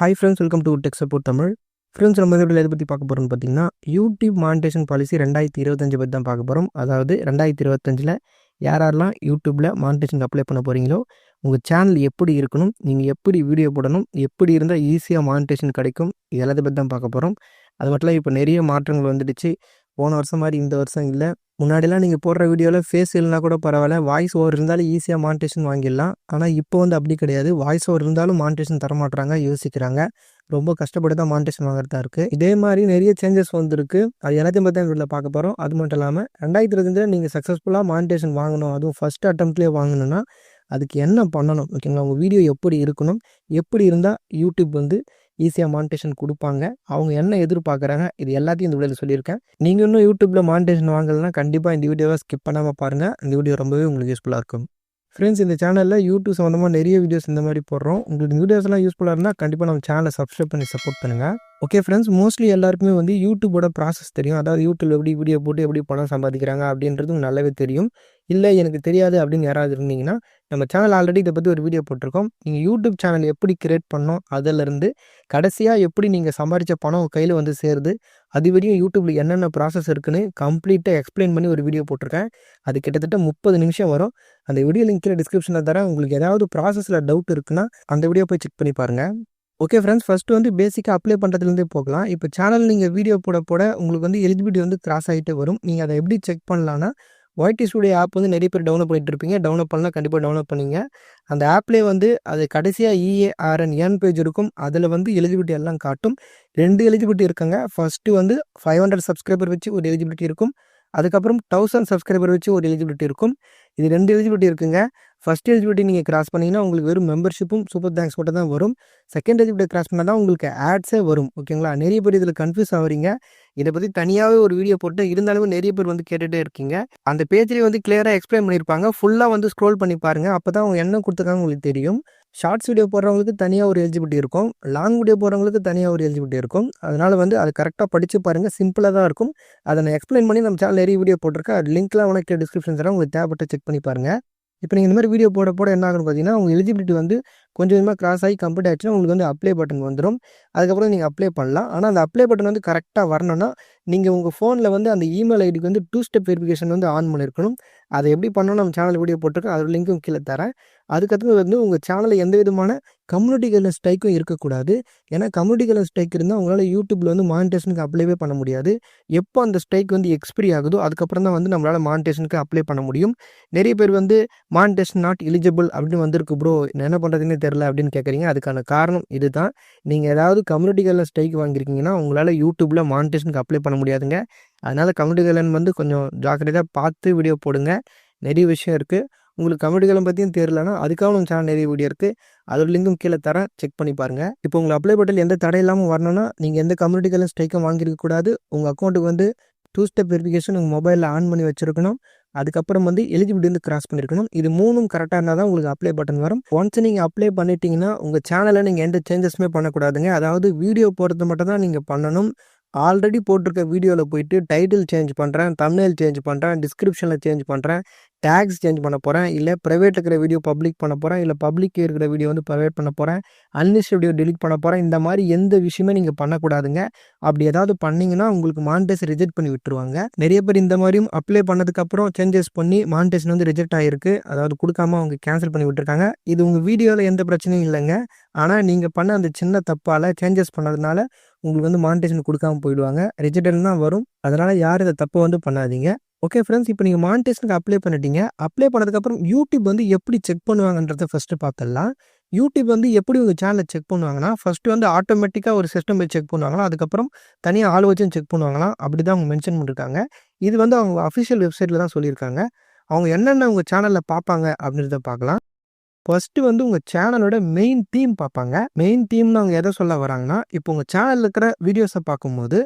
Hi friends welcome to tech support Tamil friends நம்ம இதில் எதை பற்றி பார்க்க போகிறோம்னு பார்த்தீங்கன்னா யூடியூப் மானிட்டேஷன் பாலிசி ரெண்டாயிரத்தி இருபத்தஞ்சு பற்றி தான் பார்க்க போகிறோம் அதாவது ரெண்டாயிரத்தி இருபத்தஞ்சில் யார் யாரெல்லாம் யூடியூப்பில் மானிட்டேஷனுக்கு அப்ளை பண்ண போகிறீங்களோ உங்கள் சேனல் எப்படி இருக்கணும் நீங்கள் எப்படி வீடியோ போடணும் எப்படி இருந்தால் ஈஸியாக மானிட்டேஷன் கிடைக்கும் இது எல்லாத்தை பற்றி தான் பார்க்க போகிறோம் அது மட்டும் இப்போ நிறைய மாற்றங்கள் வந்துடுச்சு. போன வருஷம் மாதிரி இந்த வருஷம் இல்லை. முன்னாடிலாம் நீங்கள் போடுற வீடியோவில் ஃபேஸ் இல்லைனா கூட பரவாயில்ல. வாய்ஸ் ஓவர் இருந்தாலும் ஈஸியாக மானிட்டேஷன் வாங்கிடலாம். ஆனால் இப்போ வந்து அப்படி கிடையாது. வாய்ஸ் ஓவர் இருந்தாலும் மானிட்டேஷன் தரமாட்டுறாங்க யோசிக்கிறாங்க. ரொம்ப கஷ்டப்பட்டு தான் மானிட்டேஷன் வாங்குறதா இருக்குது இதே மாதிரி நிறைய சேஞ்சஸ் வந்துருக்கு. அது எல்லாத்தையும் பற்றி வீட்டில் பார்க்க போகிறோம் அது மட்டும் இல்லாமல் ரெண்டாயிரத்தி இருபத்தஞ்சில் நீங்கள் சக்ஸஸ்ஃபுல்லாக மானிட்டேஷன் வாங்கணும். அதுவும் ஃபஸ்ட் அட்டம்ப்ட்லேயே வாங்கணும்னா அதுக்கு என்ன பண்ணணும்? ஓகேங்களா? உங்கள் வீடியோ எப்படி இருக்கணும்? எப்படி இருந்தால் யூடியூப் வந்து ஈஸியாக மானிட்டேஷன் கொடுப்பாங்க. அவங்க என்ன எதிர்பார்க்குறாங்க இது எல்லாத்தையும் இந்த வீடியோவில் சொல்லியிருக்கேன். நீங்கள் இன்னும் யூடியூப்பில் மானிட்டேஷன் வாங்கலைன்னா கண்டிப்பாக இந்த வீடியோவை ஸ்கிப் பண்ணாமல் பாருங்கள் இந்த வீடியோ ரொம்பவே உங்களுக்கு யூஸ்ஃபுல்லாக இருக்கும். ஃப்ரெண்ட்ஸ் இந்த சேனலில் யூடியூப் சம்மந்தமாக நிறைய வீடியோஸ் இந்த மாதிரி போடுறோம். உங்களுக்கு வீடியோஸ்லாம் யூஸ்ஃபுல்லாக இருந்தால் கண்டிப்பாக நம்ம சேனலை சப்ஸ்கிரைப் பண்ணி சப்போர்ட் பண்ணுங்கள் ஓகே ஃப்ரெண்ட்ஸ் மோஸ்ட்லி எல்லாருக்குமே வந்து யூடியூபோட ப்ராசஸ் தெரியும். அதாவது யூடியூப் எப்படி வீடியோ போட்டு எப்படி பணம் சம்பாதிக்கிறாங்க அப்படின்றது நல்லாவே தெரியும். இல்லை எனக்கு தெரியாது அப்படின்னு யாராவது இருந்தீங்கன்னா நம்ம சேனல் ஆல்ரெடி இதை பற்றி ஒரு வீடியோ போட்டிருக்கோம். நீங்கள் யூடியூப் சேனல் எப்படி கிரியேட் பண்ணோம் அதிலிருந்து கடைசியாக எப்படி நீங்கள் சம்பாதிச்ச பணம் கையில் வந்து சேருது அது வரையும் யூடியூப்பில் என்னென்ன ப்ராசஸ் இருக்குன்னு கம்ப்ளீட்டாக எக்ஸ்பிளைன் பண்ணி ஒரு வீடியோ போட்டிருக்கேன். அது கிட்டத்தட்ட முப்பது நிமிஷம் வரும். அந்த வீடியோ லிங்க் கீழே டிஸ்கிரிப்ஷனில் தரேன். உங்களுக்கு ஏதாவது ப்ராசஸில் டவுட் இருக்குன்னா அந்த வீடியோ போய் செக் பண்ணி பாருங்கள் ஓகே ஃப்ரெண்ட்ஸ் ஃபஸ்ட்டு வந்து பேசிக்காக அப்ளை பண்ணுறதுலேருந்தே போகலாம். இப்போ சேனல் நீங்கள் வீடியோ போட போட உங்களுக்கு வந்து எலிஜிபிலிட்டி வந்து கிராஸ் ஆகிட்டே வரும். நீங்கள் அதை எப்படி செக் பண்ணலான்னா ஒயிட்டி ஸ்டூடியோ ஆப் வந்து நிறைய பேர் டவுன்லோட் பண்ணிட்டு இருப்பீங்க டவுன்லோட் பண்ணலாம் கண்டிப்பாக டவுன்லோட் பண்ணிங்க அந்த ஆப்லேயே வந்து அது கடைசியாக இஏஆர்என் என் பேஜ் இருக்கும். அதில் வந்து எலிஜிபிலிட்டி எல்லாம் காட்டும். ரெண்டு எலிஜிபிலிட்டி இருக்காங்க. ஃபஸ்ட்டு வந்து ஃபைவ் ஹண்ட்ரட் சப்ஸ்கிரைபர் வச்சு ஒரு எலிஜிபிலிட்டி இருக்கும். அதுக்கப்புறம் தௌசண்ட் சப்ஸ்கிரைபர் வச்சு ஒரு எலிஜிபிலிட்டி இருக்கும். இது ரெண்டு எலிஜிபிலிட்டி இருக்குங்க. ஃபஸ்ட் எலிஜிபிலிட்டி நீங்கள் கிராஸ் பண்ணிங்கன்னா உங்களுக்கு வெறும் மெம்பர்ஷிப்பும் சூப்பர் தேங்க்ஸ் மட்டும் தான் வரும். செகண்ட் எலிஜிபிலிட்டி கிராஸ் பண்ணால் தான் உங்களுக்கு ஆட்ஸே வரும் ஓகேங்களா நிறைய பேர் இதில் கன்ஃபியூஸ் ஆகிறீங்க இதை பற்றி தனியாகவே ஒரு வீடியோ போட்டு இருந்தாலும் நிறைய பேர் வந்து கேட்டுகிட்டே இருக்கீங்க. அந்த பேஜ்லேயே வந்து கிளியராக எக்ஸ்பிளைன் பண்ணியிருப்பாங்க ஃபுல்லாக வந்து ஸ்க்ரோல் பண்ணி பாருங்கள் அப்போ தான் அவங்க என்ன கொடுத்துருக்காங்க உங்களுக்கு தெரியும். ஷார்ட்ஸ் வீடியோ போடுறவங்களுக்கு தனியாக ஒரு எலிஜிபிலிட்டி இருக்கும். லாங் வீடியோ போடுறவங்களுக்கு தனியாக ஒரு எலிஜிபிலிட்டி இருக்கும். அதனால் வந்து அது கரெக்டாக படித்து பாருங்கள் சிம்பிளாக தான் இருக்கும். அதை நான் எக்ஸ்பிளைன் பண்ணி நம்ம சேனல் நிறைய வீடியோ போட்டிருக்கேன். அது லிங்க்லாம் உனக்கு டிஸ்கிரிப்ஷன் தரேன். உங்களுக்கு தேவைப்பட்ட செக் பண்ணி பாருங்கள் இப்போ நீங்கள் இந்த மாதிரி வீடியோ போட போட என்ன ஆகும்னு பார்த்தீங்கன்னா உங்கள் எலிஜிபிலிட்டி வந்து கொஞ்சம் கொஞ்சமாக கிராஸ் ஆகி கம்ப்ளீட் ஆகிடுச்சுன்னா உங்களுக்கு வந்து அப்ளை பட்டன் வந்துடும் அதுக்கப்புறம் நீங்கள் அப்ளை பண்ணலாம். ஆனால் அந்த அப்ளை பட்டன் வந்து கரெக்டாக வரணும்னா நீங்கள் உங்கள் ஃபோனில் வந்து அந்த இமெயில் ஐடிக்கு வந்து டூ ஸ்டெப் வெரிஃபிகேஷன் வந்து ஆன் பண்ணியிருக்கணும். அதை எப்படி பண்ணணும் நம்ம சேனல் வீடியோ போட்டிருக்கோம் அதோட லிங்க்கும் கீழே தரேன். அதுக்கப்புறம் வந்து உங்கள் சேனலில் எந்த விதமான கம்யூனிட்டி கைட்லைன் ஸ்ட்ரைக்கும் இருக்கக்கூடாது. ஏன்னா கம்யூனிட்டி கைட்லைன் ஸ்ட்ரைக் இருந்தால் உங்களால் யூடியூப்பில் வந்து மானிட்டேஷனுக்கு அப்ளைவே பண்ண முடியாது. எப்போ அந்த ஸ்ட்ரைக் வந்து எக்ஸ்பிரி ஆகுதோ அதுக்கப்புறம் தான் வந்து நம்மளால் மானிட்டேஷனுக்கு அப்ளை பண்ண முடியும். நிறைய பேர் வந்து மானிட்டேஷன் நாட் எலிஜிபிள் அப்படின்னு வந்திருக்கு ப்ரோ என்ன பண்ணுறதுன்னே தெரில அப்படின்னு கேட்குறீங்க அதுக்கான காரணம் இதுதான். நீங்கள் ஏதாவது கம்யூனிட்டி கைட்லைன் ஸ்ட்ரைக் வாங்கியிருக்கீங்கன்னா உங்களால் யூடியூப்பில் மானிட்டேஷனுக்கு அப்ளை பண்ண முடியாதுங்க. அதனால் கம்யூனிட்டி கைட்லைன் வந்து கொஞ்சம் ஜாக்கிரதையாக பார்த்து வீடியோ போடுங்க. நிறைய விஷயம் இருக்குது உங்களுக்கு கமெடிகளை பற்றியும் தெரியலனா அதுக்காக நம்ம சேனல் நிறைய வீடியோ இருக்குது அதோட லிங்கும் கீழே தரேன். செக் பண்ணி பாருங்கள் இப்போ உங்களை அப்ளை பட்டில் எந்த தடை இல்லாமல் வரணும்னா நீங்கள் எந்த கம்யூனிட்டிகளும் ஸ்ட்ரைக்கும் வாங்கியிருக்கக்கூடாது உங்கள் அக்கௌண்ட்டுக்கு வந்து டூ ஸ்டெப் வெரிஃபிகேஷன் உங்கள் மொபைலில் ஆன் பண்ணி வச்சிருக்கணும். அதுக்கப்புறம் வந்து எலிஜிபிலிட்டி வந்து கிராஸ் பண்ணியிருக்கணும் இது மூணும் கரெக்டாக இருந்தால் தான் உங்களுக்கு அப்ளை பட்டன் வரும். ஒன்ஸ் நீங்கள் அப்ளை பண்ணிட்டீங்கன்னா உங்கள் சேனலில் நீங்கள் எந்த சேஞ்சஸுமே பண்ணக்கூடாதுங்க. அதாவது வீடியோ போடுறது மட்டும் தான் நீங்கள் பண்ணணும். ஆல்ரெடி போட்டிருக்க வீடியோவில் போயிட்டு டைட்டில் சேஞ்ச் பண்ணுறேன் தமிழ் சேஞ்ச் பண்ணுறேன் டிஸ்கிரிப்ஷனில் சேஞ்ச் பண்ணுறேன் டேக்ஸ் சேஞ்ச் பண்ண போகிறேன் இல்லை ப்ரைவேட் இருக்கிற வீடியோ பப்ளிக் பண்ண போகிறேன் இல்லை பப்ளிக் இருக்கிற வீடியோ வந்து ப்ரைவேட் பண்ண போகிறேன் அன்லிஸ்ட் வீடியோ டெலிட் பண்ண போகிறேன் இந்த மாதிரி எந்த விஷயமே நீங்கள் பண்ணக்கூடாதுங்க. அப்படி ஏதாவது பண்ணிங்கன்னா உங்களுக்கு மான்டேஸ் ரிஜெக்ட் பண்ணி விட்டுருவாங்க. நிறைய பேர் இந்த மாதிரியும் அப்ளை பண்ணதுக்கப்புறம் சேஞ்சஸ் பண்ணி மான்டேஷன் வந்து ரிஜெக்ட் ஆகிருக்கு அதாவது கொடுக்காம அவங்க கேன்சல் பண்ணி விட்டுருக்காங்க. இது உங்கள் வீடியோவில் எந்த பிரச்சனையும் இல்லைங்க. ஆனால் நீங்கள் பண்ண அந்த சின்ன தப்பால் சேஞ்சஸ் பண்ணதுனால உங்களுக்கு வந்து மானிட்டேஷன் கொடுக்காம போயிடுவாங்க. ரிஜெக்டன் தான் வரும். அதனால் யார் இதை தப்பு வந்து பண்ணாதீங்க. ஓகே ஃப்ரெண்ட்ஸ் இப்போ நீங்கள் மானிட்டேஷனுக்கு அப்ளை பண்ணிட்டீங்க. அப்ளை பண்ணதுக்கப்புறம் யூடியூப் வந்து எப்படி செக் பண்ணுவாங்கன்றத ஃபஸ்ட்டு பார்த்துடலாம். யூடியூப் வந்து எப்படி உங்கள் சேனலை செக் பண்ணுவாங்கன்னா ஃபஸ்ட்டு வந்து ஆட்டோமேட்டிக்காக ஒரு சிஸ்டம் போய் செக் பண்ணுவாங்களா அதுக்கப்புறம் தனியாக ஆள் வச்சும் செக் பண்ணுவாங்களாம். அப்படி தான் அவங்க மென்ஷன் பண்ணியிருக்காங்க இது வந்து அவங்க அஃபிஷியல் வெப்சைட்டில் தான் சொல்லியிருக்காங்க. அவங்க என்னென்ன உங்கள் சேனலில் பார்ப்பாங்க அப்படின்றத பார்க்கலாம். ஃபஸ்ட்டு வந்து உங்கள் சேனலோட மெயின் தீம் பார்ப்பாங்க. மெயின் தீம்னு அவங்க எதை சொல்ல வராங்கன்னா இப்போ உங்கள் சேனலில் இருக்கிற வீடியோஸை பார்க்கும்போது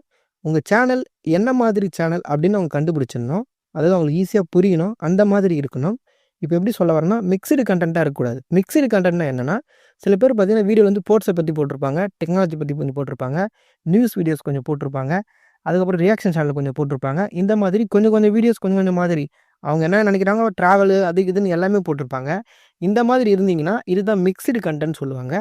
உங்கள் சேனல் என்ன மாதிரி சேனல் அப்படின்னு அவங்க கண்டுபிடிச்சிடணும். அதாவது அவங்களுக்கு ஈஸியாக புரியணும். அந்த மாதிரி இருக்கணும். இப்போ எப்படி சொல்ல வரேன்னா மிக்சடு கண்டென்ட்டாக இருக்கக்கூடாது. மிக்சடு கண்டென்ட்னா என்னென்னா சில பேர் பார்த்தீங்கன்னா வீடியோ வந்து ஸ்போர்ட்ஸை பற்றி போட்டிருப்பாங்க டெக்னாலஜி பற்றி கொஞ்சம் போட்டிருப்பாங்க நியூஸ் வீடியோஸ் கொஞ்சம் போட்டிருப்பாங்க அதுக்கப்புறம் ரியாக்ஷன் சேனல் கொஞ்சம் போட்டிருப்பாங்க. இந்த மாதிரி கொஞ்சம் கொஞ்சம் வீடியோஸ் கொஞ்சம் கொஞ்சம் மாதிரி அவங்க என்ன நினைக்கிறாங்க? ட்ராவலு அது இதுன்னு எல்லாமே போட்டிருப்பாங்க. இந்த மாதிரி இருந்தீங்கன்னா இதுதான் மிக்ஸ்டு கண்டென்ட் சொல்லுவாங்க.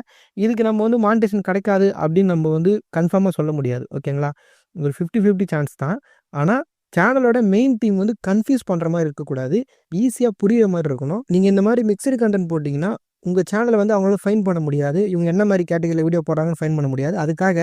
இதுக்கு நம்ம வந்து மானிட்டேஷன் கிடைக்காது அப்படின்னு நம்ம வந்து கன்ஃபார்மாக சொல்ல முடியாது. ஓகேங்களா ஒரு ஃபிஃப்டி ஃபிஃப்டி சான்ஸ் தான் ஆனால் சேனலோட மெயின் தீம் வந்து கன்ஃபியூஸ் பண்ணுற மாதிரி இருக்கக்கூடாது. ஈஸியாக புரியுற மாதிரி இருக்கணும். நீங்கள் இந்த மாதிரி மிக்சடு கண்டென்ட் போட்டிங்கன்னா உங்கள் சேனலை வந்து அவங்களால ஃபைன் பண்ண முடியாது. இவங்க என்ன மாதிரி கேட்டகரியில் வீடியோ போடுறாங்கன்னு ஃபைன் பண்ண முடியாது. அதுக்காக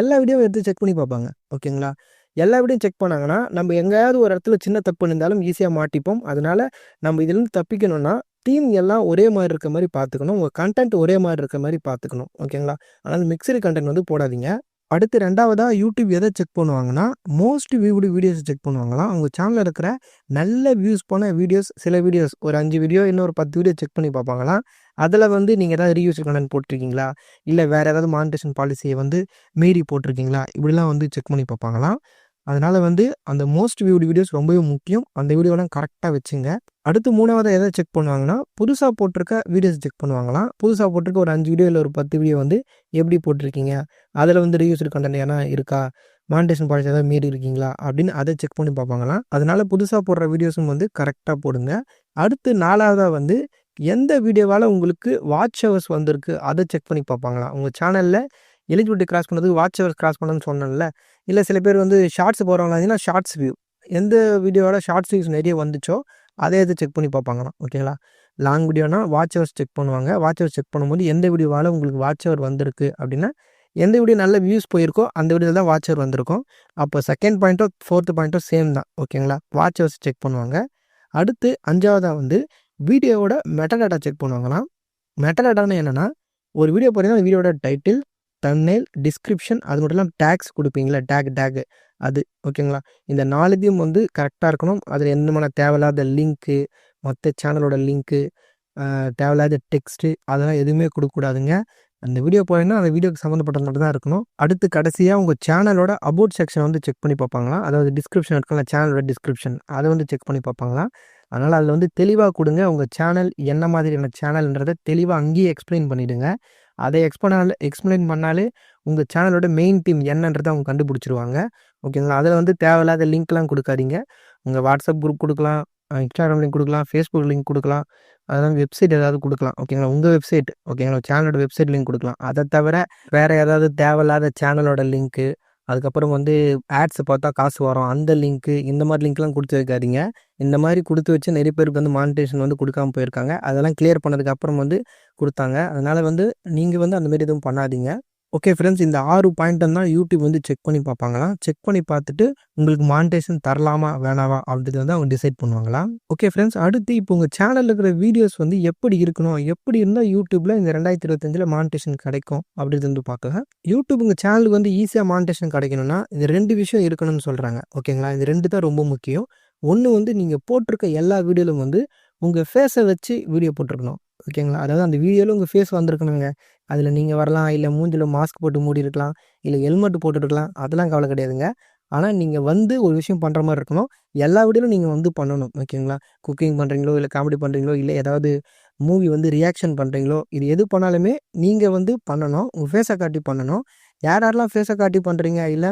எல்லா வீடியோவும் எடுத்து செக் பண்ணி பார்ப்பாங்க. ஓகேங்களா எல்லா வீடும் செக் பண்ணாங்கன்னா நம்ம எங்கேயாவது ஒரு இடத்துல சின்ன தப்பு இருந்தாலும் ஈஸியாக மாட்டிப்போம். அதனால் நம்ம இதுலேருந்து தப்பிக்கணும்னா டீம் எல்லாம் ஒரே மாதிரி இருக்க மாதிரி பார்த்துக்கணும். உங்கள் கண்டென்ட் ஒரே மாதிரி இருக்க மாதிரி பார்த்துக்கணும். ஓகேங்களா அதனால் மிக்சடு கண்டென்ட் வந்து போடாதீங்க. அடுத்து ரெண்டாவதாக யூடியூப் எதை செக் பண்ணுவாங்கன்னா மோஸ்ட் வியூடு வீடியோஸ் செக் பண்ணுவாங்களாம் அவங்க சேனலில் இருக்கிற நல்ல வியூஸ் போன வீடியோஸ் சில வீடியோஸ் ஒரு அஞ்சு வீடியோ இன்னொரு பத்து வீடியோ செக் பண்ணி பார்ப்பாங்களாம் அதில் வந்து நீங்கள் ஏதாவது ரீயூஸ் கண்டென்ட் போட்டிருக்கீங்களா? இல்லை வேறு ஏதாவது மானிட்டேஷன் பாலிசியை வந்து மீறி போட்டிருக்கீங்களா? இப்படிலாம் வந்து செக் பண்ணி பார்ப்பாங்களாம் அதனால் வந்து அந்த மோஸ்ட் வியூடு வீடியோஸ் ரொம்பவே முக்கியம். அந்த வீடியோலாம் கரெக்டாக வச்சுங்க. அடுத்து மூணாவது எதை செக் பண்ணுவாங்கன்னா புதுசாக போட்டிருக்க வீடியோஸ் செக் பண்ணுவாங்களாம். புதுசாக போட்டிருக்க ஒரு அஞ்சு வீடியோ இல்லை ஒரு பத்து வீடியோ வந்து எப்படி போட்டிருக்கீங்க? அதில் வந்து ரீயூஸ்டு கண்டென்ட் ஏன்னா இருக்கா? மானிட்டேஷன் பாலிசி ஏதாவது மீறி இருக்கீங்களா? அப்படின்னு அதை செக் பண்ணி பார்ப்பாங்களாம். அதனால் புதுசாக போடுற வீடியோஸும் வந்து கரெக்டாக போடுங்க. அடுத்து நாலாவதாக வந்து எந்த வீடியோவால் உங்களுக்கு வாட்ச் ஹவர்ஸ் வந்திருக்கு அதை செக் பண்ணி பார்ப்பாங்களாம். உங்கள் சேனலில் எலிஜிபிலிட்டி கிராஸ் பண்ணுறது வாட்ச் அவர் கிராஸ் பண்ணணும்னு சொன்னேன்ல. இல்லை சில பேர் வந்து ஷார்ட்ஸ் போகிறவங்களா ஷார்ட்ஸ் வியூ எந்த வீடியோவோட ஷார்ட்ஸ் வியூஸ் நிறைய வந்துச்சோ அதே இதை செக் பண்ணி பார்ப்பாங்கண்ணா ஓகேங்களா லாங் வீடியோனா வாட்ச் ஹவர்ஸ் செக் பண்ணுவாங்க. வாட்ச் ஹவர்ஸ் செக் பண்ணும்போது எந்த வீடியோவால் உங்களுக்கு வாட்ச் ஹவர் வந்திருக்கு அப்படின்னா எந்த வீடியோ நல்ல வியூஸ் போயிருக்கோ அந்த வீடியோ தான் வாட்ச் ஹவர் வந்திருக்கும். அப்போ செகண்ட் பாயிண்ட்டோ ஃபோர்த்து பாயிண்ட்டோ சேம் தான். ஓகேங்களா வாட்ச் ஹவர்ஸ் செக் பண்ணுவாங்க. அடுத்து அஞ்சாவதாக வந்து வீடியோவோட மெட்டடாட்டா செக் பண்ணுவாங்களாம். மெட்டடாட்டான்னு என்னென்னா ஒரு வீடியோ போகிறீங்கன்னா வீடியோட டைட்டில் தன்னேல் டிஸ்கிரிப்ஷன் அது மட்டும் இல்லாமல் டேக்ஸ் கொடுப்பீங்களா டேக் டேக் அது ஓகேங்களா இந்த நாலுதையும் வந்து கரெக்டாக இருக்கணும். அதில் என்னமான தேவையில்லாத லிங்க்கு மற்ற சேனலோட லிங்க்கு தேவையில்லாத டெக்ஸ்ட்டு அதெல்லாம் எதுவுமே கொடுக்கக்கூடாதுங்க அந்த வீடியோ போகிறீங்கன்னா அந்த வீடியோக்கு சம்மந்தப்பட்ட மட்டும் தான் இருக்கணும். அடுத்து கடைசியாக உங்கள் சேனலோட அபவுட் செக்ஷன் வந்து செக் பண்ணி பார்ப்பாங்களா? அதாவது டிஸ்கிரிப்ஷன் இருக்கலாம் சேனலோட டிஸ்கிரிப்ஷன் அதை வந்து செக் பண்ணி பார்ப்பாங்களா? அதனால் அதில் வந்து தெளிவாக கொடுங்க. உங்கள் சேனல் என்ன மாதிரியான சேனல்ன்றதை தெளிவாக அங்கேயே எக்ஸ்பிளைன் பண்ணிவிடுங்க அதை எக்ஸ்பிளால் எக்ஸ்பிளைன் பண்ணாலே உங்கள் சேனலோட மெயின் டீம் என்னன்றதை அவங்க கண்டுபிடிச்சிருவாங்க. ஓகேங்களா அதில் வந்து தேவையில்லாத லிங்க்லாம் கொடுக்காதீங்க. உங்கள் வாட்ஸ்அப் குரூப் கொடுக்கலாம் இன்ஸ்டாகிராம் லிங்க் கொடுக்கலாம் ஃபேஸ்புக் லிங்க் கொடுக்கலாம் அதெல்லாம் வெப்சைட் ஏதாவது கொடுக்கலாம். ஓகேங்களா உங்கள் வெப்சைட் ஓகேங்களா சேனலோட வெப்சைட் லிங்க் கொடுக்கலாம். அதை தவிர வேறு ஏதாவது தேவையில்லாத சேனலோட லிங்க்கு அதுக்கப்புறம் வந்து ஆட்ஸை பார்த்தா காசு வரும். அந்த லிங்க்கு இந்த மாதிரி லிங்க்லாம் கொடுத்து வைக்காதீங்க இந்த மாதிரி கொடுத்து வச்சு நிறைய பேருக்கு வந்து மானிட்டேஷன் வந்து கொடுக்காம போயிருக்காங்க. அதெல்லாம் கிளியர் பண்ணதுக்கப்புறம் வந்து கொடுத்தாங்க. அதனால் வந்து நீங்கள் வந்து அந்தமாரி எதுவும் பண்ணாதீங்க. ஓகே ஃப்ரெண்ட்ஸ் இந்த ஆறு பாயிண்ட்டும் தான் யூடியூப் வந்து செக் பண்ணி பார்ப்பாங்களாம் செக் பண்ணி பார்த்துட்டு உங்களுக்கு மானிட்டேஷன் தரலாமா வேணாவா அப்படின்றது வந்து அவங்க டிசைட் பண்ணுவாங்களா? ஓகே ஃப்ரெண்ட்ஸ் அடுத்து இப்போ உங்கள் சேனலில் இருக்கிற வீடியோஸ் வந்து எப்படி இருக்கணும்? எப்படி இருந்தால் யூடியூப்பில் இந்த ரெண்டாயிரத்தி இருபத்தஞ்சில் மானிட்டேஷன் கிடைக்கும் அப்படின்றது வந்து பார்க்கலாம். யூடியூப் உங்கள் சேனலுக்கு வந்து ஈஸியாக மானிட்டேஷன் கிடைக்கணும்னா இந்த ரெண்டு விஷயம் இருக்கணும்னு சொல்கிறாங்க ஓகேங்களா இந்த ரெண்டு தான் ரொம்ப முக்கியம். ஒன்று வந்து நீங்கள் போட்டிருக்க எல்லா வீடியோவிலும் வந்து உங்கள் ஃபேஸை வச்சு வீடியோ போட்டிருக்கணும். ஓகேங்களா? அதாவது அந்த வீடியோவில் உங்கள் ஃபேஸ் வந்திருக்கணுங்க. அதில் நீங்கள் வரலாம் இல்லை மூஞ்சில் மாஸ்க் போட்டு மூடி இருக்கலாம் இல்லை ஹெல்மெட் போட்டுருக்கலாம் அதெல்லாம் கவலை கிடையாதுங்க. ஆனால் நீங்கள் வந்து ஒரு விஷயம் பண்ணுற மாதிரி இருக்கணும். எல்லா வீடியோலும் நீங்கள் வந்து பண்ணணும் ஓகேங்களா? குக்கிங் பண்ணுறீங்களோ இல்லை காமெடி பண்ணுறீங்களோ இல்லை ஏதாவது மூவி வந்து ரியாக்ஷன் பண்ணுறீங்களோ இது எது பண்ணாலுமே நீங்கள் வந்து பண்ணணும். உங்கள் ஃபேஸை காட்டி பண்ணணும். யார் யாரெல்லாம் ஃபேஸை காட்டி பண்ணுறீங்க இல்லை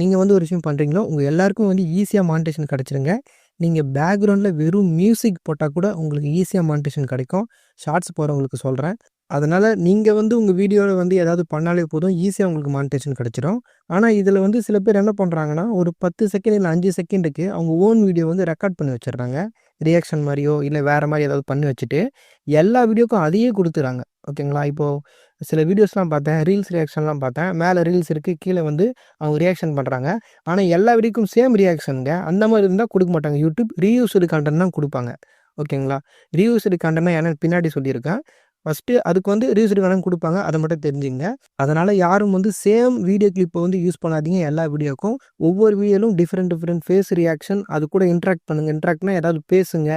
நீங்கள் வந்து ஒரு விஷயம் பண்ணுறீங்களோ உங்கள் எல்லாருக்கும் வந்து ஈஸியாக மானிட்டேஷன் கிடச்சிருங்க. நீங்கள் பேக்ரவுண்டில் வெறும் மியூசிக் போட்டால் கூட உங்களுக்கு ஈஸியாக மானிட்டேஷன் கிடைக்கும். ஷார்ட்ஸ் போகிறவங்களுக்கு சொல்கிறேன் அதனால் நீங்கள் வந்து உங்கள் வீடியோவில் வந்து ஏதாவது பண்ணாலே போதும் ஈஸியாக உங்களுக்கு மானிட்டேஷன் கிடச்சிடும் ஆனால் இதில் வந்து சில பேர் என்ன பண்ணுறாங்கன்னா ஒரு பத்து செகண்ட் இல்லை அஞ்சு செகண்டுக்கு அவங்க ஓன் வீடியோ வந்து ரெக்கார்ட் பண்ணி வச்சிடுறாங்க. ரியாக்ஷன் மாதிரியோ இல்லை வேறு மாதிரி ஏதாவது பண்ணி வச்சுட்டு எல்லா வீடியோக்கும் அதையே கொடுத்துறாங்க ஓகேங்களா இப்போது சில வீடியோஸ்லாம் பார்த்தேன். ரீல்ஸ் ரியாக்ஷன்லாம் பார்த்தேன். மேலே ரீல்ஸ் இருக்குது கீழே வந்து அவங்க ரியாக்ஷன் பண்ணுறாங்க ஆனால் எல்லா வீடியோக்கும் சேம் ரியாக்ஷனுங்க. அந்த மாதிரி இருந்தால் கொடுக்க மாட்டாங்க. யூடியூப் ரீயூஸ்டு கண்டென்ட் தான் கொடுப்பாங்க. ஓகேங்களா? ரீயூஸ்டு கண்டென்ட்னா என்னென்னு பின்னாடி சொல்லியிருக்கேன். ஃபஸ்ட்டு அதுக்கு வந்து ரீசெட் கண்டென்ட் கொடுப்பாங்க. அதை மட்டும் தெரிஞ்சுங்க அதனால் யாரும் வந்து சேம் வீடியோ கிளிப்பை வந்து யூஸ் பண்ணாதீங்க. எல்லா வீடியோக்கும் ஒவ்வொரு வீடியோலும் டிஃப்ரெண்ட் டிஃப்ரெண்ட் ஃபேஸ் ரியாக்ஷன் அது கூட இன்ட்ராக்ட் பண்ணுங்கள் இன்ட்ராக்ட்னா ஏதாவது பேசுங்க.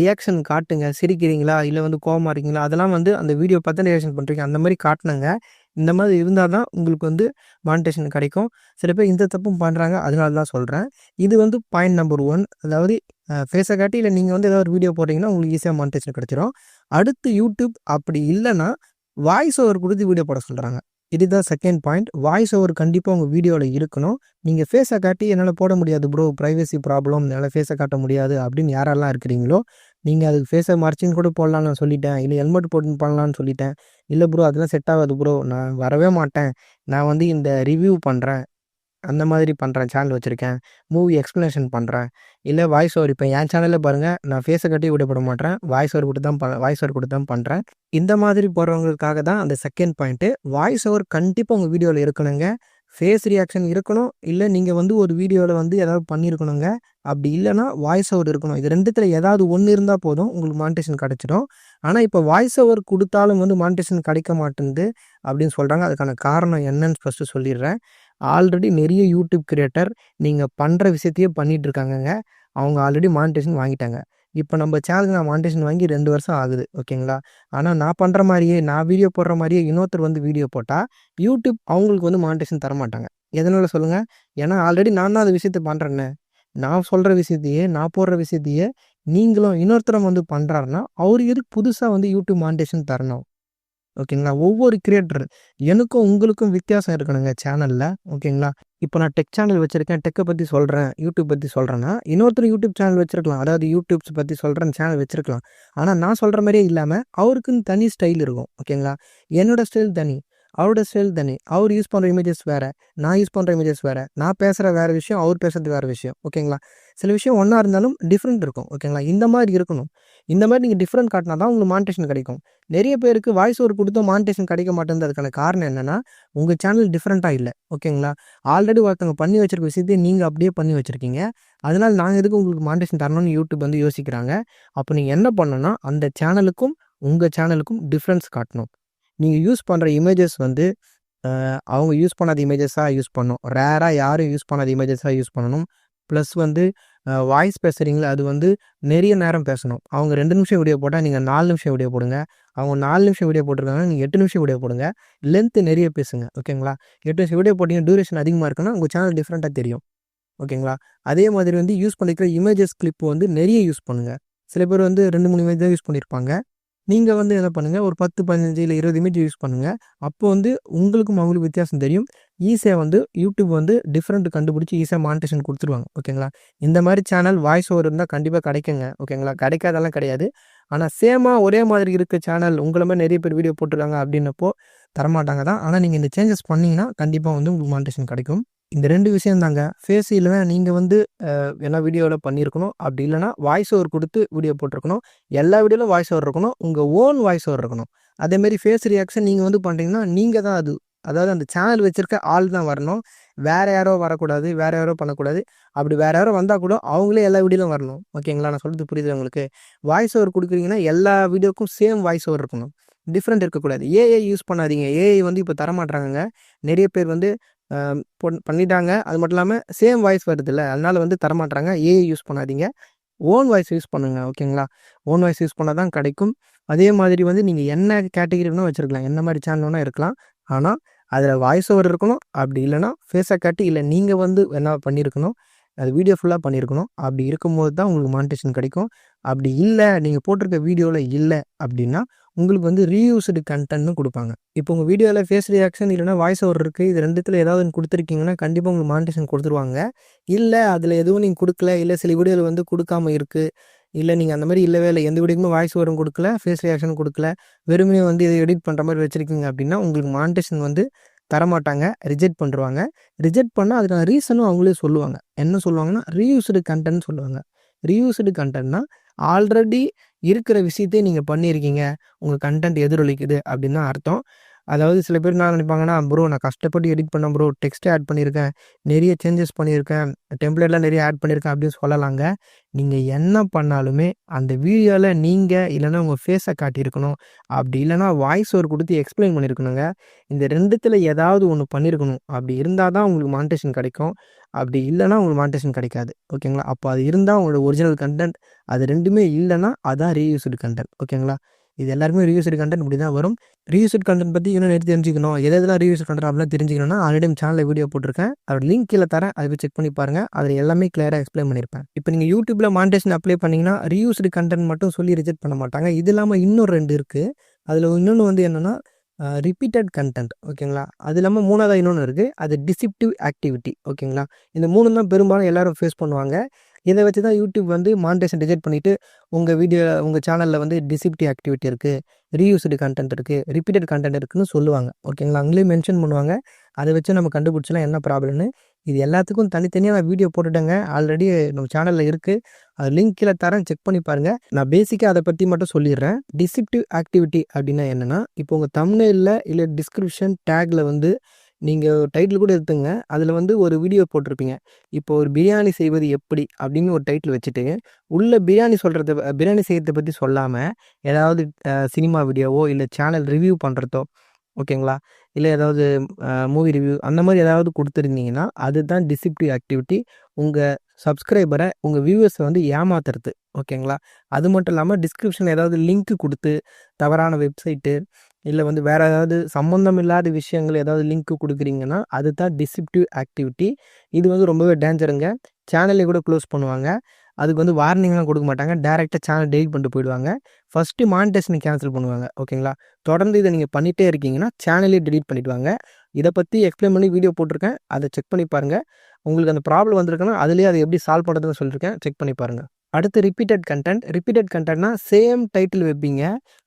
ரியாக்ஷன் காட்டுங்க. சிரிக்கிறீங்களா? இல்லை வந்து கோவமாக இருக்கீங்களா? அதெல்லாம் வந்து அந்த வீடியோ பார்த்து ரியாக்ஷன் பண்ணுறீங்க அந்த மாதிரி காட்டினாங்க. இந்த மாதிரி இருந்தால் தான் உங்களுக்கு வந்து மானிட்டேஷன் கிடைக்கும். சில பேர் இந்த தப்பும் பண்ணுறாங்க அதனால தான் சொல்கிறேன் இது வந்து பாயிண்ட் நம்பர் ஒன் அதாவது ஃபேஸை காட்டி இல்லை நீங்கள் வந்து ஏதாவது ஒரு வீடியோ போட்டிங்கன்னா உங்களுக்கு ஈஸியாக மானிட்டேஷன் கிடச்சிரும். அடுத்து யூடியூப் அப்படி இல்லைன்னா வாய்ஸ் ஓவர் கொடுத்து வீடியோ போட சொல்கிறாங்க இதுதான் செகண்ட் பாயிண்ட் வாய்ஸ் ஓவர் கண்டிப்பாக உங்கள் வீடியோவில் இருக்கணும். நீங்கள் ஃபேஸை காட்டி என்னால் போட முடியாது ப்ரோ ப்ரைவசி ப்ராப்ளம் என்னால் ஃபேஸை காட்ட முடியாது அப்படின்னு யாரெல்லாம் இருக்கிறீங்களோ நீங்கள் அதுக்கு ஃபேஸை மறைச்சின்னு கூட போடலான்னு நான் சொல்லிட்டேன். இல்லை ஹெல்மெட் போட்டு பண்ணலான்னு சொல்லிட்டேன். இல்லை ப்ரோ அதெல்லாம் செட் ஆகாது ப்ரோ நான் வரவே மாட்டேன். நான் வந்து இந்த ரிவ்யூ பண்ணுறேன் அந்த மாதிரி பண்ணுறேன் சேனல் வச்சுருக்கேன். மூவி எக்ஸ்ப்ளனேஷன் பண்ணுறேன் இல்லை வாய்ஸ் ஓவர் இப்போ என் சேனலில் பாருங்கள் நான் ஃபேஸை கட்டி விடப்பட மாட்டேன். வாய்ஸ் ஓவர் கொடுத்து தான் ப வாய்ஸ் ஓவர் கொடுத்து தான் பண்ணுறேன் இந்த மாதிரி போகிறவங்களுக்காக தான் அந்த செகண்ட் பாயிண்ட்டு வாய்ஸ் ஓவர் கண்டிப்பாக உங்கள் வீடியோவில் இருக்கணுங்க. ஃபேஸ் ரியாக்ஷன் இருக்கணும் இல்லை நீங்கள் வந்து ஒரு வீடியோவில் வந்து ஏதாவது பண்ணியிருக்கணுங்க அப்படி இல்லைன்னா வாய்ஸ் ஓவர் இருக்கணும். இது ரெண்டுத்தில் ஏதாவது ஒன்று இருந்தால் போதும் உங்களுக்கு மானிட்டேஷன் கிடச்சிடும். ஆனால் இப்போ வாய்ஸ் ஓவர் கொடுத்தாலும் வந்து மானிட்டேஷன் கிடைக்க மாட்டேங்குது அப்படின்னு சொல்கிறாங்க அதுக்கான காரணம் என்னன்னு ஃபஸ்ட்டு சொல்லிடுறேன். ஆல்ரெடி நிறைய யூடியூப் கிரியேட்டர் நீங்கள் பண்ணுற விஷயத்தையே பண்ணிகிட்டு இருக்காங்கங்க. அவங்க ஆல்ரெடி மானிட்டேஷன் வாங்கிட்டாங்க. இப்போ நம்ம சேனலுக்கு நான் மானிட்டேஷன் வாங்கி ரெண்டு வருஷம் ஆகுது ஓகேங்களா ஆனால் நான் பண்ணுற மாதிரியே நான் வீடியோ போடுற மாதிரியே இன்னொருத்தர் வந்து வீடியோ போட்டால் யூடியூப் அவங்களுக்கு வந்து மானிட்டேஷன் தர மாட்டாங்க எதனால் சொல்லுங்கள் ஏன்னா ஆல்ரெடி நான் தான் அந்த விஷயத்தை பண்ணுறேன்னு நான் சொல்கிற விஷயத்தையே நான் போடுற விஷயத்தையே நீங்களும் இன்னொருத்தரம் வந்து பண்ணுறாருன்னா அவர் எதுக்கு புதுசாக வந்து யூடியூப் மானிட்டேஷன் தரணும்? ஓகேங்களா? ஒவ்வொரு கிரியேட்டர் எனக்கும் உங்களுக்கும் வித்தியாசம் இருக்கணுங்க சேனலில் ஓகேங்களா? இப்போ நான் டெக் சேனல் வச்சுருக்கேன். டெக்கை பற்றி சொல்கிறேன் யூடியூப் பற்றி சொல்கிறேன்னா இன்னொருத்தர் யூடியூப் சேனல் வச்சுருக்கலாம். அதாவது யூடியூப்ஸ் பற்றி சொல்கிறேன் சேனல் வச்சுருக்கலாம். ஆனால் நான் சொல்கிற மாதிரியே இல்லாமல் அவருக்குன்னு தனி ஸ்டைல் இருக்கும். ஓகேங்களா? என்னோடய ஸ்டைல் தனி. அவரோட ஸ்டைல் தனி. அவர் யூஸ் பண்ணுற இமேஜஸ் வேறு நான் யூஸ் பண்ணுற இமேஜஸ் வேறு நான் பேசுகிற வேறு விஷயம் அவர் பேசுறது வேறு விஷயம். ஓகேங்களா? சில விஷயம் ஒன்றா இருந்தாலும் டிஃப்ரெண்ட் இருக்கும். ஓகேங்களா? இந்த மாதிரி இருக்கணும். இந்த மாதிரி நீங்கள் டிஃப்ரெண்ட் காட்டினா தான் உங்களுக்கு மானிட்டேஷன் கிடைக்கும். நிறைய பேருக்கு வாய்ஸ் ஓவர் கொடுத்தும் மானிட்டேஷன் கிடைக்க மாட்டேங்குது அதுக்கான காரணம் என்னென்னா உங்கள் சேனல் டிஃப்ரெண்ட்டாக இல்லை. ஓகேங்களா? ஆல்ரெடி ஒருத்தவங்க பண்ணி வச்சிருக்க விஷயத்தையும் நீங்கள் அப்படியே பண்ணி வச்சுருக்கீங்க. அதனால் நாங்கள் எதுக்கு உங்களுக்கு மானிட்டேஷன் தரணும்னு யூடியூப் வந்து யோசிக்கிறாங்க. அப்போ நீங்கள் என்ன பண்ணணும்னா அந்த சேனலுக்கும் உங்கள் சேனலுக்கும் டிஃப்ரென்ஸ் காட்டணும். நீங்கள் யூஸ் பண்ணுற இமேஜஸ் வந்து அவங்க யூஸ் பண்ணாத இமேஜஸாக யூஸ் பண்ணும். ரேராக யாரும் யூஸ் பண்ணாத இமேஜஸாக யூஸ் பண்ணணும். ப்ளஸ் வந்து வாய்ஸ் பேசுகிறீங்களா அது வந்து நிறைய நேரம் பேசணும். அவங்க ரெண்டு நிமிஷம் வீடியோ போட்டால் நீங்கள் நாலு நிமிஷம் வீடியோ போடுங்க. அவங்க நாலு நிமிஷம் வீடியோ போட்டிருக்காங்க நீங்கள் எட்டு நிமிஷம் வீடியோ போடுங்க. லென்த்து நிறைய பேசுங்க ஓகேங்களா எட்டு நிமிஷம் வீடியோ போட்டிங்க டியூரேஷன் அதிகமாக இருக்குன்னா உங்கள் சேனல் டிஃப்ரெண்ட்டாக தெரியும் ஓகேங்களா அதே மாதிரி வந்து யூஸ் பண்ணிக்கிற இமேஜஸ் கிளிப் வந்து நிறைய யூஸ் பண்ணுங்கள் சில பேர் வந்து ரெண்டு மூணு இமேஜ் தான் யூஸ் பண்ணியிருப்பாங்க நீங்கள் வந்து என்ன பண்ணுங்கள் ஒரு பத்து பதினஞ்சு இல்லை இருபது இமேஜ் யூஸ் பண்ணுங்கள் அப்போ வந்து உங்களுக்கும் அவங்களுக்கு வித்தியாசம் தெரியும். ஈஸியாக வந்து யூடியூப் வந்து டிஃப்ரெண்ட் கண்டுபிடிச்சி ஈஸியாக மானிட்டேஷன் கொடுத்துருவாங்க. ஓகேங்களா? இந்த மாதிரி சேனல் வாய்ஸ் ஓவர் இருந்தால் கண்டிப்பாக கிடைக்குங்க. ஓகேங்களா? கிடைக்காதெல்லாம் கிடையாது. ஆனால் சேமாக ஒரே மாதிரி இருக்க சேனல் உங்களை மாதிரி நிறைய பேர் வீடியோ போட்டுருக்காங்க அப்படின்னப்போ தரமாட்டாங்க தான். ஆனால் நீங்கள் இந்த சேஞ்சஸ் பண்ணிங்கன்னா கண்டிப்பாக வந்து உங்களுக்கு மானிட்டேஷன் கிடைக்கும். இந்த ரெண்டு விஷயம் தாங்க. ஃபேஸ் இல்லைனா நீங்கள் வந்து என்ன வீடியோவில் பண்ணியிருக்கணும். அப்படி இல்லைனா வாய்ஸ் ஓவர் கொடுத்து வீடியோ போட்டிருக்கணும். எல்லா வீடியோவிலும் வாய்ஸ் ஓவர் இருக்கணும். உங்கள் ஓன் வாய்ஸ் ஓவர் இருக்கணும். அதேமாரி ஃபேஸ் ரியாக்ஷன் நீங்கள் வந்து பண்ணுறீங்கன்னா நீங்கள் தான் அது. அதாவது அந்த சேனல் வச்சுருக்க ஆள் தான் வரணும். வேறு யாரோ வரக்கூடாது வேறு யாரோ பண்ணக்கூடாது. அப்படி வேறு யாரோ வந்தால் கூட அவங்களே எல்லா வீடியோலும் வரணும். ஓகேங்களா நான் சொல்கிறது புரியுது உங்களுக்கு? வாய்ஸ் ஓவர் கொடுக்குறீங்கன்னா எல்லா வீடியோக்கும் சேம் வாய்ஸ் ஓவர் இருக்கணும். டிஃப்ரெண்ட் இருக்கக்கூடாது. ஏஐ யூஸ் பண்ணாதீங்க. ஏஐ வந்து இப்போ தரமாட்டுறாங்க நிறைய பேர் வந்து பண்ணிட்டாங்க. அது மட்டும் இல்லாமல் சேம் வாய்ஸ் வருதுல்ல. அதனால் வந்து தரமாட்டுறாங்க ஏஐ யூஸ் பண்ணாதீங்க. ஓன் வாய்ஸ் யூஸ் பண்ணுங்கள் ஓகேங்களா? ஓன் வாய்ஸ் யூஸ் பண்ணால் தான் கிடைக்கும். அதே மாதிரி வந்து நீங்கள் என்ன கேட்டகிரி வேணால் வச்சுருக்கலாம். என்ன மாதிரி சேனல் வேணால் இருக்கலாம். ஆனால் அதில் வாய்ஸ் ஓவர் இருக்கணும். அப்படி இல்லைனா ஃபேஸை காட்டி இல்லை நீங்கள் வந்து என்ன பண்ணியிருக்கணும் அது வீடியோ ஃபுல்லாக பண்ணியிருக்கணும் அப்படி இருக்கும்போது தான் உங்களுக்கு மானிட்டேஷன் கிடைக்கும். அப்படி இல்லை நீங்கள் போட்டிருக்க வீடியோவில் இல்லை அப்படின்னா உங்களுக்கு வந்து ரீயூஸ்டு கண்டென்ட்னு கொடுப்பாங்க. இப்போ உங்கள் வீடியோவில் ஃபேஸ் ரியாக்ஷன் இல்லைனா வாய்ஸ் ஓவர் இருக்குது இது ரெண்டுத்தில் ஏதாவது ஒன்று கொடுத்துருக்கீங்கன்னா கண்டிப்பாக உங்களுக்கு மானிட்டேஷன் கொடுத்துருவாங்க. இல்லை அதில் எதுவும் நீங்கள் கொடுக்கல இல்லை சில வீடியோவில் வந்து கொடுக்காம இருக்குது இல்லை நீங்கள் அந்த மாதிரி இல்லவே இல்லை எந்த வீடியோக்குமே வாய்ஸ் ஓவரும் கொடுக்கல ஃபேஸ் ரியாக்ஷன் கொடுக்கல. வெறுமனே வந்து இதை எடிட் பண்ணுற மாதிரி வச்சுருக்கீங்க அப்படின்னா உங்களுக்கு மானிட்டேஷன் வந்து தரமாட்டாங்க ரிஜெக்ட் பண்ணுறாங்க ரிஜெக்ட் பண்ணால் அதுக்கான ரீசனும் அவங்களே சொல்லுவாங்க. என்ன சொல்லுவாங்கன்னா ரீயூஸ்டு கண்டென்ட் சொல்லுவாங்க. ரீயூஸ்டு கண்டென்ட்னா ஆல்ரெடி இருக்கிற விஷயத்தையும் நீங்கள் பண்ணியிருக்கீங்க. உங்கள் கண்டென்ட் எதிரொலிக்குது அப்படின்னு தான் அர்த்தம். அதாவது சில பேர் என்ன நினைப்பாங்கன்னா ப்ரோ நான் கஷ்டப்பட்டு எடிட் பண்ணேன் ப்ரோ டெக்ஸ்ட் ஆட் பண்ணியிருக்கேன். நிறைய சேஞ்சஸ் பண்ணியிருக்கேன். டெம்ப்ளேட்லாம் நிறைய ஆட் பண்ணியிருக்கேன் அப்படின்னு சொல்லலாங்க. நீங்கள் என்ன பண்ணாலுமே அந்த வீடியோவில் நீங்கள் இல்லைன்னா உங்கள் ஃபேஸை காட்டியிருக்கணும். அப்படி இல்லைனா வாய்ஸ் ஓவர் கொடுத்து எக்ஸ்பிளைன் பண்ணியிருக்கணுங்க. இந்த ரெண்டுத்தில் ஏதாவது ஒன்று பண்ணியிருக்கணும். அப்படி இருந்தால் தான் உங்களுக்கு மானிட்டேஷன் கிடைக்கும். அப்படி இல்லைனா உங்களுக்கு மானிட்டேஷன் கிடைக்காது. ஓகேங்களா? அப்போ அது இருந்தால் உங்களோட ஒரிஜினல் கண்டென்ட் அது ரெண்டுமே இல்லைன்னா அதான் ரீயூஸ்டு கண்டென்ட் ஓகேங்களா? இது எல்லாருமே ரியூஸ்டு கண்டென்ட் இப்படி தான் வரும். ரியூஸ்டு கண்டென்ட் பற்றி இன்னும் எடுத்து தெரிஞ்சுக்கணும். எது எதெல்லாம் ரியூஸ்டு கண்டென்ட் அப்படிலாம் தெரிஞ்சுக்கணும்னா ஆல்ரெடி சேனலில் வீடியோ போட்டிருக்கேன். அதோட லிங்க் கீழே தரேன். அதை செக் பண்ணி பாருங்கள் அதில் எல்லாமே கிளியராக எக்ஸ்பிளைன் பண்ணியிருப்பேன் இப்போ நீங்கள் யூடியூப்பில் மானிட்டேஷன் அப்ளை பண்ணிங்கன்னா ரியூஸ்டு கண்டென்ட் மட்டும் சொல்லி ரிஜெக்ட் பண்ண மாட்டாங்க. இது இல்லாமல் இன்னும் ரெண்டு இருக்குது அதில் இன்னொன்று வந்து என்னென்னா ரிப்பீட்டட் கண்டென்ட் ஓகேங்களா? அது இல்லாமல் மூணாவது இன்னொன்று இருக்குது அது டிசிப்டிவ் ஆக்டிவிட்டி ஓகேங்களா? இந்த மூணு தான் பெரும்பாலும் எல்லாரும் ஃபேஸ் பண்ணுவாங்க. இதை வச்சு தான் யூடியூப் வந்து மானிட்டேஷன் டிசைட் பண்ணிவிட்டு உங்கள் வீடியோ உங்கள் சேனலில் வந்து டிசிப்டிவ் ஆக்டிவிட்டி இருக்குது ரீயூஸ்டு கண்டென்ட் இருக்குது ரிப்பீட்டட் கண்டென்ட் இருக்குன்னு சொல்லுவாங்க. ஓகேங்களா அங்கேயும் மென்ஷன் பண்ணுவாங்க. அதை வச்சு நம்ம கண்டுபிடிச்சலாம் என்ன ப்ராப்ளம்னு இது எல்லாத்துக்கும் தனித்தனியாக நான் வீடியோ போட்டுட்டேங்க. ஆல்ரெடி நம்ம சேனலில் இருக்குது அது லிங்க் கீழே தரேன். செக் பண்ணி பாருங்கள் நான் பேசிக்காக அதை பற்றி மட்டும் சொல்லிடுறேன். டிசிப்டிவ் ஆக்டிவிட்டி அப்படின்னா என்னென்னா இப்போ உங்கள் தமிழில் இல்லை டிஸ்கிரிப்ஷன் டேக்கில் வந்து நீங்கள் டைட்டில் கூட எடுத்துங்க. அதில் வந்து ஒரு வீடியோ போட்டிருப்பீங்க. இப்போ ஒரு பிரியாணி செய்வது எப்படி அப்படின்னு ஒரு டைட்டில் வச்சுட்டு உள்ள பிரியாணி சொல்கிறத பிரியாணி செய்கிறத பற்றி சொல்லாமல் ஏதாவது சினிமா வீடியோவோ இல்லை சேனல் ரிவ்யூ பண்ணுறதோ ஓகேங்களா இல்லை ஏதாவது மூவி ரிவ்யூ அந்த மாதிரி ஏதாவது கொடுத்துருந்தீங்கன்னா அதுதான் டிசிப்டிவ் ஆக்டிவிட்டி உங்கள் சப்ஸ்கிரைபரை உங்கள் வியூவர்ஸை வந்து ஏமாத்துறது ஓகேங்களா அது மட்டும் இல்லாமல் டிஸ்கிரிப்ஷன் ஏதாவது லிங்க் கொடுத்து தவறான வெப்சைட்டு இல்லை வந்து வேறு ஏதாவது சம்மந்தம் இல்லாத விஷயங்கள் ஏதாவது லிங்க் கொடுக்குறீங்கன்னா அதுதான் டிசிப்டிவ் ஆக்டிவிட்டி இது வந்து ரொம்பவே டேஞ்சருங்க சேனலை கூட க்ளோஸ் பண்ணுவாங்க. அதுக்கு வந்து வார்னிங்லாம் கொடுக்க மாட்டாங்க. டேரெக்டாக சேனல் டெலிட் பண்ணிட்டு போயிடுவாங்க. ஃபஸ்ட்டு மானிட்டேஷனை கேன்சல் பண்ணுவாங்க. ஓகேங்களா தொடர்ந்து இதை நீங்கள் பண்ணிகிட்டே இருக்கீங்கன்னா சேனலே டெலிட் பண்ணிவிடுவாங்க இதை பற்றி எக்ஸ்பிளைன் பண்ணி வீடியோ போட்டிருக்கேன். அதை செக் பண்ணி பாருங்கள் உங்களுக்கு அந்த ப்ராப்ளம் வந்திருக்குன்னா அதுலேயே அதை எப்படி சால்வ் பண்ணுறதுன்னு சொல்லியிருக்கேன் செக் பண்ணி பாருங்கள் அடுத்து ரிப்பீட்டட் கண்டென்ட் ரிப்பீட்டட் கண்டென்ட்னா சேம் டைட்டில் வைப்பீங்க.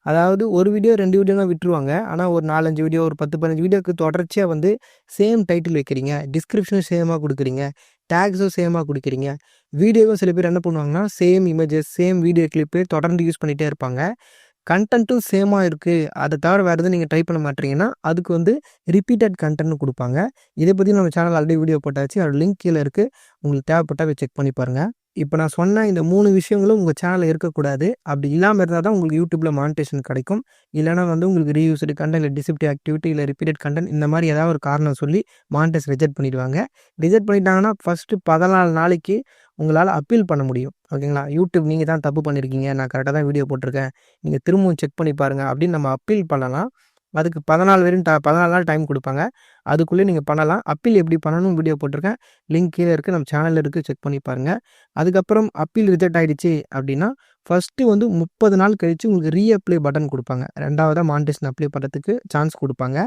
அதாவது ஒரு வீடியோ ரெண்டு வீடியோ தான் விட்டுருவாங்க. ஆனால் ஒரு நாலஞ்சு வீடியோ ஒரு பத்து பதினஞ்சு வீடியோக்கு தொடர்ச்சியாக வந்து சேம் டைட்டில் வைக்கிறீங்க. டிஸ்கிரிப்ஷனும் சேமாக கொடுக்குறீங்க. டேக்ஸும் சேமாக கொடுக்குறீங்க. வீடியோவும் சில பேர் என்ன பண்ணுவாங்கன்னா same images same video clip தொடர்ந்து யூஸ் பண்ணிகிட்டே இருப்பாங்க. கண்டென்ட்டும் சேமாக இருக்குது அதை தவிர வேறு எதுவும் நீங்கள் ட்ரை பண்ண மாட்டீங்கன்னா அதுக்கு வந்து ரிப்பீட்டட் கண்டென்ட் கொடுப்பாங்க. இதை பற்றி நம்ம சேனல் ஆல்ரெடி வீடியோ போட்டாச்சு. அதோட லிங்க் கீழே இருக்குது உங்களுக்கு தேவைப்பட்டால் செக் பண்ணி பாருங்கள் இப்போ நான் சொன்ன இந்த மூணு விஷயங்களும் உங்கள் சேனலில் இருக்கக்கூடாது. அப்படி இல்லாமல் இருந்தால் தான் உங்களுக்கு யூடியூப்பில் மானிட்டேஷன் கிடைக்கும். இல்லைனா வந்து உங்களுக்கு ரீயூஸ்டு கண்டென்ட் இல்லை டிசிப்டிவ் ஆக்டிவிட்டி இல்லை ரிப்பீட்டட் கண்டென்ட் இந்த மாதிரி ஏதாவது ஒரு காரணம் சொல்லி மானிட்டேஷன் ரிஜெக்ட் பண்ணிடுவாங்க. ரிஜெக்ட் பண்ணிட்டாங்கன்னா ஃபஸ்ட்டு பதினாலு நாளைக்கு உங்களால் அப்பீல் பண்ண முடியும். ஓகேங்களா யூடியூப் நீங்கள் தான் தப்பு பண்ணியிருக்கீங்க நான் கரெக்டாக தான் வீடியோ போட்டிருக்கேன். நீங்கள் திரும்பவும் செக் பண்ணி பாருங்கள் அப்படின்னு நம்ம அப்பீல் பண்ணலாம். அதுக்கு பதினாலு வரையும் ட பதினாலு நாள் டைம் கொடுப்பாங்க. அதுக்குள்ளேயே நீங்கள் பண்ணலாம். அப்பீல் எப்படி பண்ணணும் வீடியோ போட்டிருக்கேன். லிங்க் கீழே இருக்குது நம்ம சேனலில் இருக்குது செக் பண்ணி பாருங்கள் அதுக்கப்புறம் அப்பீல் ரிஜெக்ட் ஆகிடுச்சு அப்படின்னா ஃபஸ்ட்டு வந்து முப்பது நாள் கழித்து உங்களுக்கு ரீஅப்ளை பட்டன் கொடுப்பாங்க. ரெண்டாவதாக மானிட்டேஷன் அப்ளை பண்ணுறதுக்கு சான்ஸ் கொடுப்பாங்க.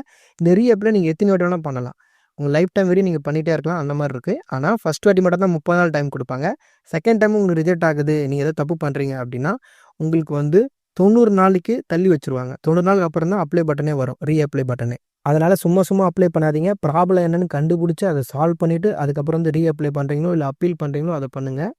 இந்த ரீஅப்ளை நீங்கள் எத்தனை வாட்டி வேணால் பண்ணலாம். உங்கள் லைஃப் டைம் வரையும் நீங்கள் பண்ணிகிட்டே இருக்கலாம். அந்த மாதிரி இருக்குது ஆனால் ஃபஸ்ட் வாட்டி மட்டும் தான் முப்பது நாள் டைம் கொடுப்பாங்க. செகண்ட் டைம் உங்களுக்கு ரிஜெக்ட் ஆகுது. நீங்கள் எதோ தப்பு பண்ணுறீங்க அப்படின்னா உங்களுக்கு வந்து தொண்ணூறு நாளைக்கு தள்ளி வச்சுருவாங்க. தொண்ணூறு நாளுக்கு அப்புறம் தான் அப்ளை பட்டனே வரும். ரீ அப்ளை பட்டனே அதனால் சும்மா சும்மா அப்ளை பண்ணாதீங்க. ப்ராப்ளம் என்னென்னு கண்டுபிடிச்சி அதை சால்வ் பண்ணிவிட்டு அதுக்கப்புறம் வந்து ரீ அப்ளை பண்ணுறீங்களோ இல்லை அப்பீல் பண்ணுறீங்களோ அதை பண்ணுங்கள்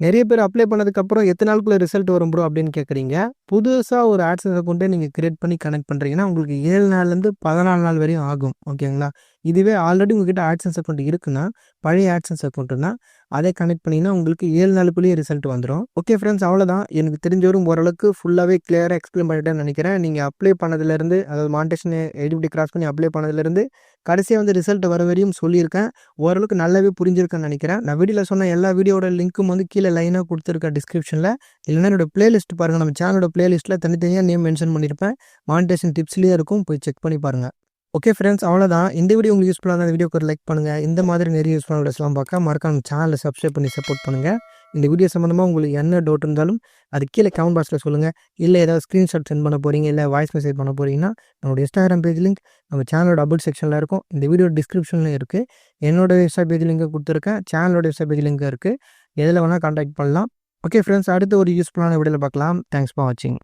நிறைய பேர் அப்ளை பண்ணதுக்கப்புறம் எத்தனை நாளுக்குள்ளே ரிசல்ட் வரும் ப்ரோ அப்படின்னு கேட்குறீங்க புதுசாக ஒரு ஆட்ஸ் அக்கௌண்ட்டே நீங்கள் கிரியேட் பண்ணி கனெக்ட் பண்ணுறீங்கன்னா உங்களுக்கு ஏழு நாள்லேருந்து பதினாலு நாள் வரையும் ஆகும். ஓகேங்களா இதுவே ஆல்ரெடி உங்ககிட்ட ஆட்சன்ஸ் அக்கௌண்ட் இருக்குன்னா பழைய ஆட்சன்ஸ் அக்கௌண்ட்டுனா அதை கனெக்ட் பண்ணிங்கன்னா உங்களுக்கு ஏழு நாளுக்குள்ளேயே ரிசல்ட் வந்துடும் ஓகே ஃப்ரெண்ட்ஸ் அவ்வளோதான் எனக்கு தெரிஞ்சவரும் ஓரளவுக்கு ஃபுல்லாகவே கிளியராக எக்ஸ்பிளைன் பண்ணிட்டேன்னு நினைக்கிறேன். நீங்கள் அப்ளை பண்ணதுலேருந்து அதாவது மாண்டேஷன் எலிபிலிட்டி கிராஸ் பண்ணி அப்ளை பண்ணதுலேருந்து கடைசியாக வந்து ரிசல்ட் வர வரையும் சொல்லியிருக்கேன். ஓரளவுக்கு நல்லாவே புரிஞ்சிருக்கேன்னு நினைக்கிறேன். நான் வீடியோவில் சொன்ன எல்லா வீடியோட லிங்க்கும் வந்து கீழே லைனாக கொடுத்துருக்கேன் டிஸ்கிரிப்ஷனில் இல்லைன்னா என்னோட பிளேலிஸ்ட் பாருங்கள் நம்ம சேனலோட பிளேலிஸ்ட்டில் தனித்தனியாக நேம் மென்ஷன் பண்ணியிருப்பேன். மானிட்டேஷன் டிப்ஸ்லேயே இருக்கும். போய் செக் பண்ணி பாருங்கள் ஓகே ஃப்ரெண்ட்ஸ் அவ்வளோதான் இந்த வீடியோ உங்களுக்கு யூஸ்ஃபுல்லாக அந்த வீடியோக்கு ஒரு லைக் பண்ணுங்கள் இந்த மாதிரி நிறைய யூஸ்ஃபுல்லான வீடியோஸ்லாம் பார்க்க மறக்காம சேனலை சப்ஸ்கிரைப் பண்ணி சப்போர்ட் பண்ணுங்கள் இந்த வீடியோ சம்மந்தமாக உங்களுக்கு என்ன டவுட் இருந்தாலும் அது கீழே கமெண்ட் பாக்ஸில் சொல்லுங்கள் இல்லை ஏதாவது ஸ்க்ரீன்ஷாட் சென்ட் பண்ண போகிறீங்க இல்லை வாய்ஸ் மெசேஜ் பண்ண போகிறீங்கன்னா நம்மளோட இன்ஸ்டாகிராம் பேஜ் லிங்க் நம்ம சேனலோட அபுல் செக்ஷனில் இருக்கும். இந்த வீடியோ டிஸ்கிரிப்ஷனில் இருக்குது என்னோட இன்ஸ்டா பேஜ் லிங்க் கொடுத்துருக்கேன். சேனலோட இன்ஸ்டா பேஜ் லிங்க் இருக்குது எதில் வேணால் கான்டாக்ட் பண்ணலாம். ஓகே ஃப்ரெண்ட்ஸ் அடுத்து ஒரு யூஸ்ஃபுல்லான வீடியோவில் பார்க்கலாம். தேங்க்ஸ் ஃபார் வாட்சிங்